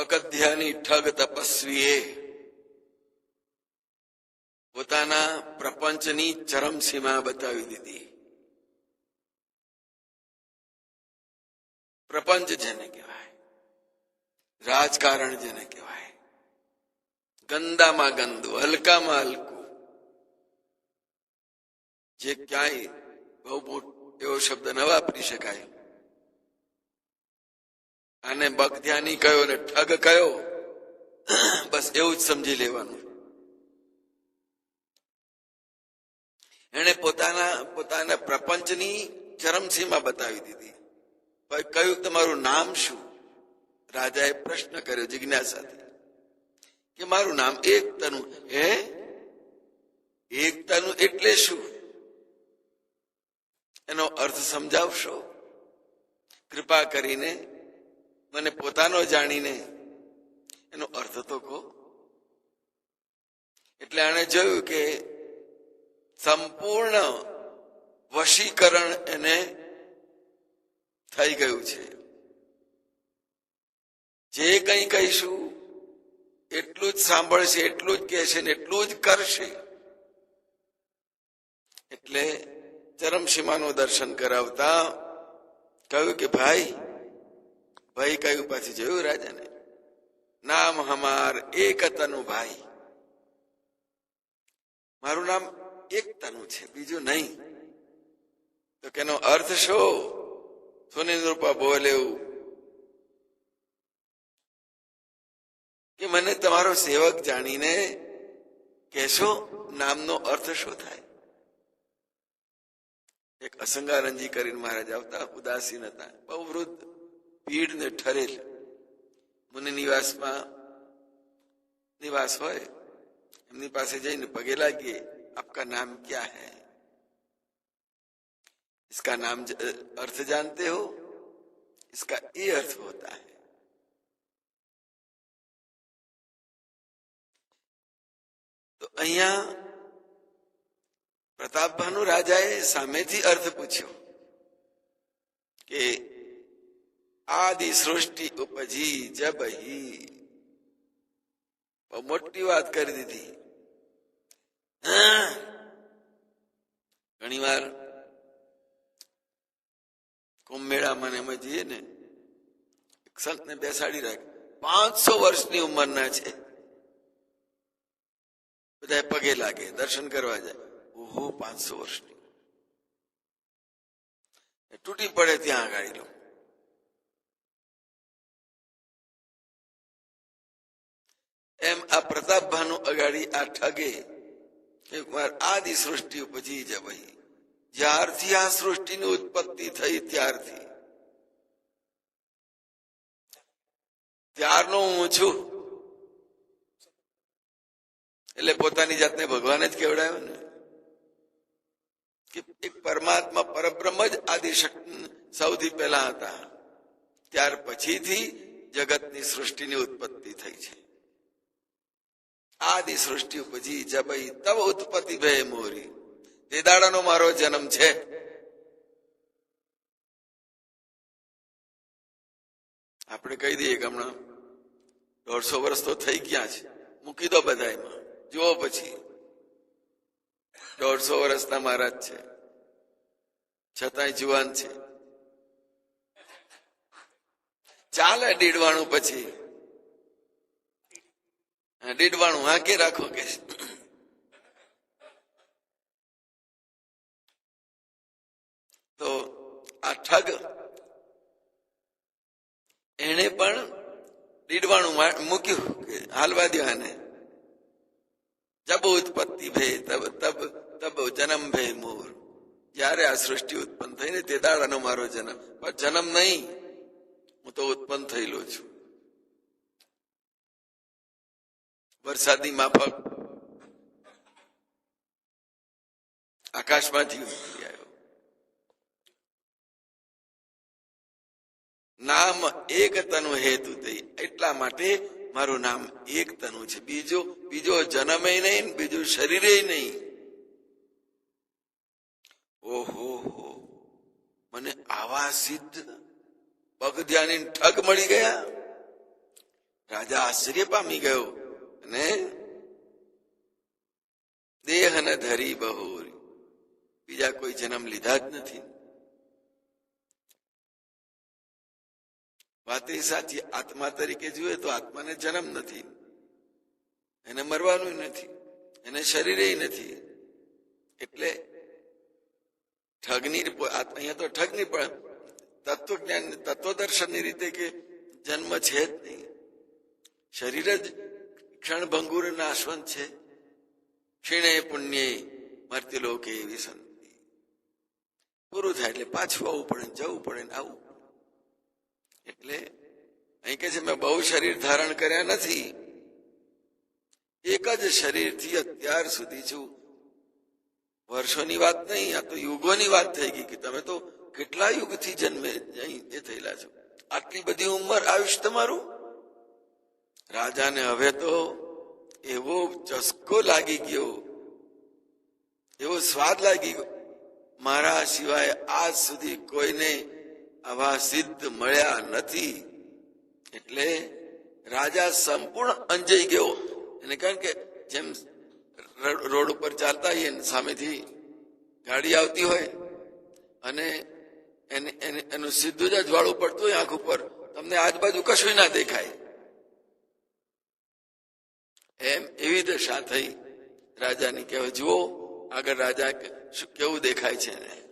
બકધ્યાની ઠગ તપસ્વીએ પોતાના પ્રપંચની ચરમસીમા બતાવી દીધી। પ્રપંચ જેને કહેવાય, રાજકારણ જેને કહેવાય, ગંદામાં ગંદુ, હલકામાં હલકું, જે ક્યાંય બહુ મોટો એવો શબ્દ ન વાપરી શકાય અને બગધ્યાની કયો ને ઠગ કયો? બસ એવું જ સમજી લેવાનું. એને પોતાના પોતાના પ્રપંચની ચરમસીમા બતાવી દીધી. કયું તમારું નામ શું? રાજાએ પ્રશ્ન કર્યો જિજ્ઞાસાથી. કે મારું નામ એકતાનું. હે? એકતાનું એટલે શું? એનો અર્થ સમજાવશો? કૃપા કરીને મને પોતાનો જાણીને એનો અર્થ તો કહો. એટલે આને જોયું કે સંપૂર્ણ વશીકરણ એને થઈ ગયું છે. જે કંઈ કહીશું, એટલું જ સાંભળશે, એટલું જ કહેશે ને એટલું જ કરશે. એટલે ચરમસીમાનું દર્શન કરાવતા કહ્યું કે ભાઈ ભાઈ કહ્યું પાછી જોયું રાજાને? નામ હમાર એક તનુ ભાઈ. મારું નામ એક તનુ છે, બીજું નહીં. તો કેનો અર્થ શો? સુનિલ રૂપા બોલે કે મને તમારો સેવક જાણીને કહેશો, નામનો અર્થ શું થાય? એક અસંગારંજી કરીને મહારાજ આવતા, ઉદાસીન હતા, બહુ વૃદ્ધ. પીડ ને ઠરેલ મુનિ નિવાસમાં નિવાસ હોય એમની પાસે જઈને પગે લાગીએ આપકા નામ क्या है इसका नाम ज- अर्थ जानते हो इसका ये अर्थ होता है તો અહીંયા પ્રતાપભાનુ રાજાએ સામેથી અર્થ પૂછ્યો કે આદિ સૃષ્ટિ ઉપજી બહુ મોટી વાત કરી દીધી. ઘણી વાર કુંભ મેળામાં એમ જઈએ ને સંતને બેસાડી રાખે. પાંચસો વર્ષની ઉંમરના છે. બધા પગે લાગે, દર્શન કરવા જાય. ઓહો, પાંચસો વર્ષની. તૂટી પડે ત્યાં આગળ લો એમ આ પ્રતાપભાનો અગાડી આ ઠગે. એકવાર આદિ સૃષ્ટિ ઉપજી જ ભાઈ જ્યારથી આ સૃષ્ટિની ઉત્પત્તિ થઈ ત્યારથી. ત્યારનો હું છું. એટલે પોતાની જાતને ભગવાન જ કેવડાવ્યો ને? કે એક પરમાત્મા પરબ્રહ્મ જ આદિશક્તિ સૌથી પહેલા હતા. ત્યાર પછીથી જગતની સૃષ્ટિની ઉત્પત્તિ થઈ છે. આદિ સૃષ્ટિ ઉપજી જબઈ તબ ઉત્પત્તિ ભે મોરી. તે દાડાનો મારો જન્મ છે. આપણે કહી દઈએ કે હમણાં દોઢસો વર્ષ તો થઈ ગયા છે. મૂકી દો બધા એમાં જુઓ પછી. દોઢસો વર્ષના મહારાજ છે. છતાંય જુવાન છે. ચાલે દીડવાણું પછી. હા, દીડવાણું હાંકી રાખો કે તો આ ઠગ એને પણ દીડવાણું મૂક્યું કે હાલવા દો આને. જબ ઉત્પત્તિ ભે તબ તબ તબ જન્મ ભે મોર. જ્યારે આ સૃષ્ટિ ઉત્પન્ન થઈ ને તે દાડાનો મારો જન્મ. પણ જન્મ નહીં હું તો ઉત્પન્ન થયેલો છું. વરસાદની માફક. આકાશમાંથી ઉતરી આવ્યો. નામ એક તનુ હેતુ થઈ. એટલા માટે મારું નામ એક તનુ છે. બીજો બીજો જન્મે નહીં, બીજું શરીરે નહીં. ઓહો હો. મને આવા સિદ્ધ પગધ્યાની ઠગ મળી ગયા. રાજા આશ્ચર્ય પામી ગયો. અને દેહ ન ધરી બહોરી. બીજા કોઈ જન્મ લીધા જ નથી. વાત એ સાચી આત્મા તરીકે જોઈએ તો આત્માને જન્મ નથી. એને મરવાનું નથી. એને શરીરે નથી. એટલે ઠગની અહીંયા તો ઠગની પણ તત્વજ્ઞાન તત્વદર્શનની રીતે કે જન્મ છે જ નહીં. શરીર જ ક્ષણભંગુર નાશવંત છે. ક્ષીણે પુણ્ય મરતી લોકે એવી સંતિ પૂરું થાય એટલે પાછું આવવું પડે જવું પડે ને આવું. એટલે અહીં કે છે, મેં બહુ શરીર ધારણ કર્યા નથી. એક જ શરીરથી અત્યાર સુધી છું. વર્ષોની વાત નહીં, આ તો યુગોની વાત થઈ ગઈ કે તમે તો કેટલા યુગથી જન્મે એ થયેલા છો. આટલી બધી ઉંમર આયુષ તમારું? રાજાને હવે તો એવો ચસ્કો લાગી ગયો, એવો સ્વાદ લાગી ગયો. મારા સિવાય આજ સુધી કોઈને આવા સિદ્ધ મળ્યા નથી. એટલે રાજા સંપૂર્ણ અંજાઈ ગયો. એને કારણ કે જેમ રોડ ઉપર ચાલતા હોઈએ સામેથી ગાડી આવતી હોય અને એને એને સીધું જ અજવાળું પડતું હોય આંખ ઉપર, તમને આજુબાજુ કશું ના દેખાય. એમ એવી દશા થઈ રાજાની કહેવાય જુઓ આગળ રાજા કેવું દેખાય છે એને.